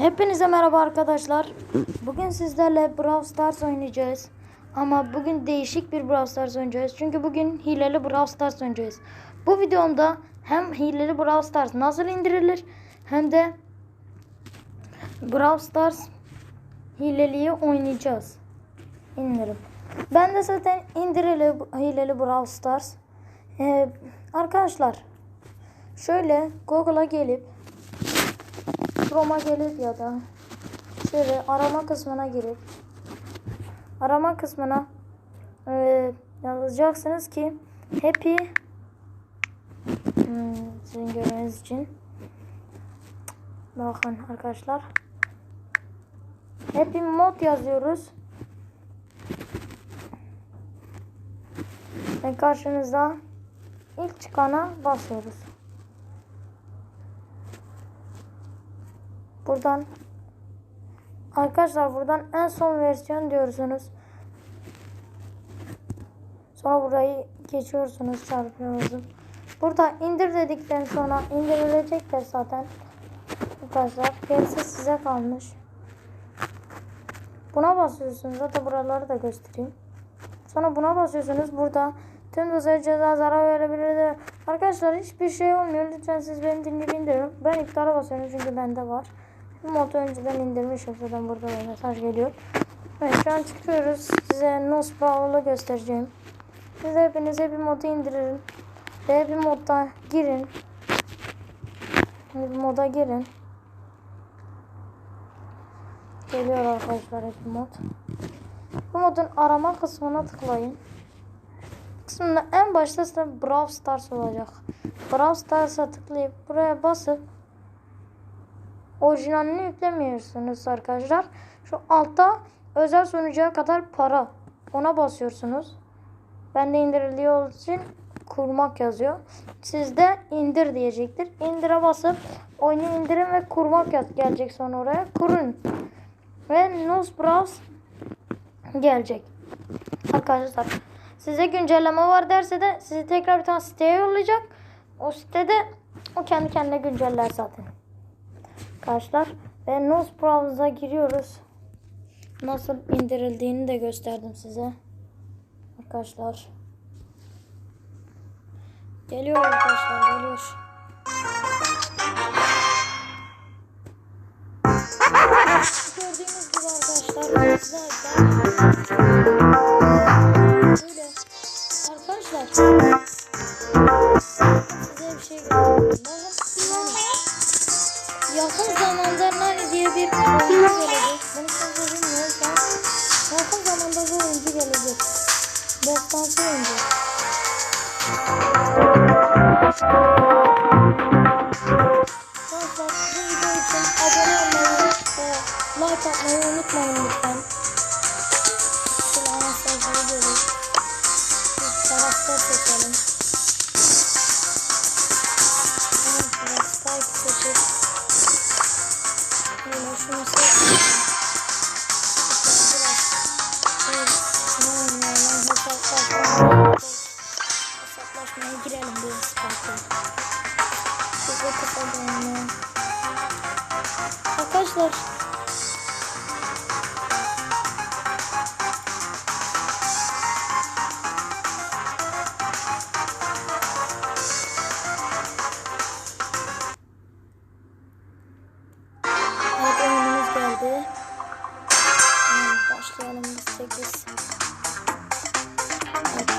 Hepinize merhaba arkadaşlar. Bugün sizlerle Brawl Stars oynayacağız. Ama bugün değişik bir Brawl Stars oynayacağız. Çünkü bugün hileli Brawl Stars oynayacağız. Bu videomda hem hileli Brawl Stars nasıl indirilir hem de Brawl Stars hileliyi oynayacağız. İndirim. Ben de zaten indirili hileli Brawl Stars. Ee, arkadaşlar şöyle Google'a gelip Chroma gelip ya da şöyle arama kısmına girip arama kısmına e, yazacaksınız ki happy hmm, sizin görmeniz için. Bakın arkadaşlar. Happy mod yazıyoruz. Ve karşınızda ilk çıkana basıyoruz. Buradan arkadaşlar buradan en son versiyon diyorsunuz. Sonra burayı geçiyorsunuz çarpıyorsunuz. Burada indir dedikten sonra indirilecekler zaten. Arkadaşlar gerisi size kalmış. Buna basıyorsunuz. Zaten buraları da göstereyim. Sonra buna basıyorsunuz. Burada tüm dosyaya ceza zarar verebilir. Arkadaşlar hiçbir şey olmuyor. Lütfen siz beni dinleyip indirin. Ben iptala basıyorum çünkü bende var. Bu modu önceden indirmişim. Zaten burada da mesaj geliyor. Evet şu an çıkıyoruz. Size Nos Brawl'ı göstereceğim. Siz hepinize bir modu indirin. Ve bir modda girin. Bir moda girin. Geliyor arkadaşlar bir mod. Bu modun arama kısmına tıklayın. Kısmında en başta size Brawl Stars olacak. Brawl Stars'a tıklayıp buraya basıp orijinalini yüklemiyorsunuz arkadaşlar. Şu altta özel sunucuya kadar para. Ona basıyorsunuz. Ben de indirildiği olduğu için kurmak yazıyor. Sizde indir diyecektir. İndire basıp oyunu indirin ve kurmak yaz gelecek sonra oraya. Kurun. Ve Nose Browse gelecek. Arkadaşlar size güncelleme var derse de sizi tekrar bir tane siteye yollayacak. O sitede o kendi kendine günceller zaten. Arkadaşlar ve Nose Browse'a giriyoruz. Nasıl indirildiğini de gösterdim size. Arkadaşlar. Geliyor arkadaşlar geliyor. Gördüğünüz gibi arkadaşlar arkadaşlar size bir şey göstereyim. Bir oyuncu gelecek. Bunu kimse bilmiyor. Ben yakın zamanda bu oyuncu gelecek. Destansı oyuncu. Arkadaşlar bu video için abone olmayı ve like atmayı unutmayın lütfen. Şöyle anahtarları görün. Bir tarafta seçelim. Size kısa oynayalım. Arkadaşlar başlayalım biz 8. Evet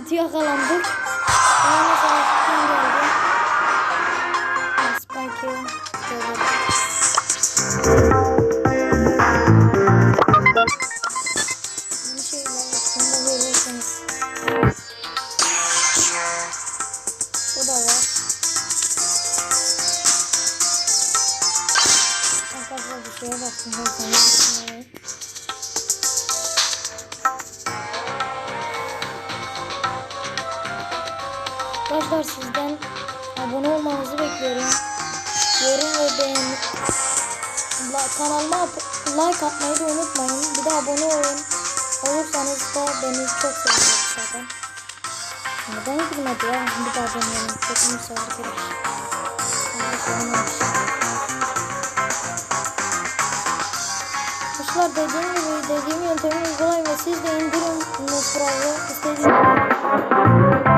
kötü yakalandık. Arkadaşlar sizden abone olmanızı bekliyorum. Yorum ve beğeni. La, kanalıma like atmayı da unutmayın. Bir de abone olun. Olursanız da beni çok seviyorsunuz zaten. Neden girmedi ya? Bir daha deneyelim. Kötü misafir gelir. Kuşlar dediğim gibi dediğim yöntemi uygulayın ve siz de indirin Nusra'yı istediğiniz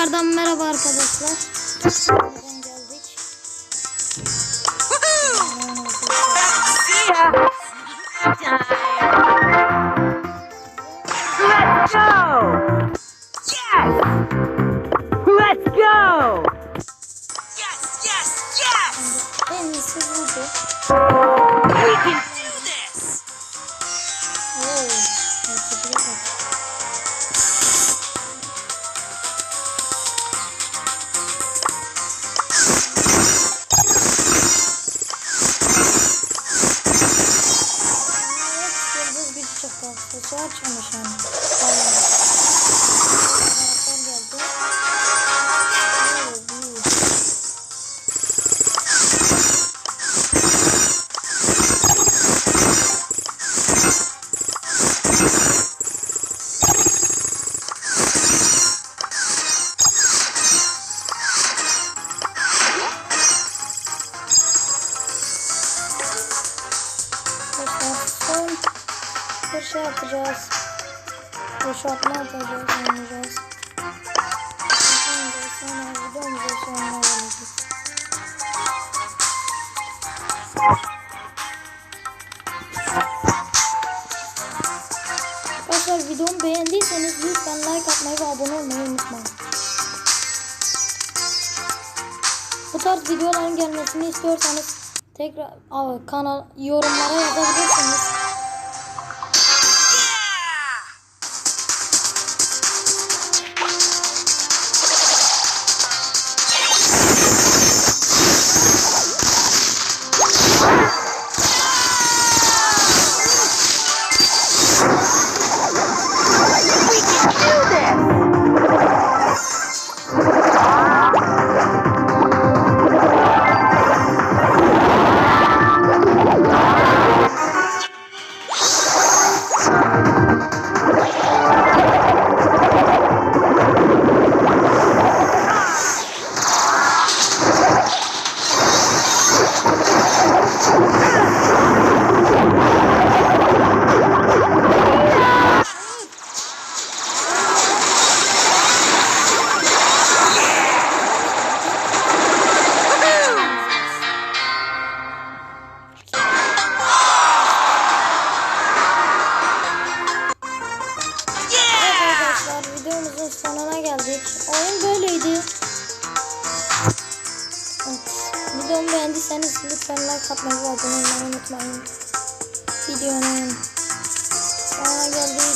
Tekrardan merhaba arkadaşlar. Nereden geldik? Let's go! yes, Let's go! yes, yes, yes. En iyisi buydu. Son bir şey yapacağız. Boşaltma yapacağız, oynayacağız. Sonra sonra videomuza sonuna. Arkadaşlar videomu beğendiyseniz lütfen like atmayı ve abone olmayı unutmayın. Bu tarz videoların gelmesini istiyorsanız tekrar kanal yorumlara yazabilirsiniz. Videomuzun sonuna geldik. Oyun böyleydi. Evet. Videomu beğendiyseniz lütfen like atmayı ve abone olmayı unutmayın. Videonun sonuna geldik.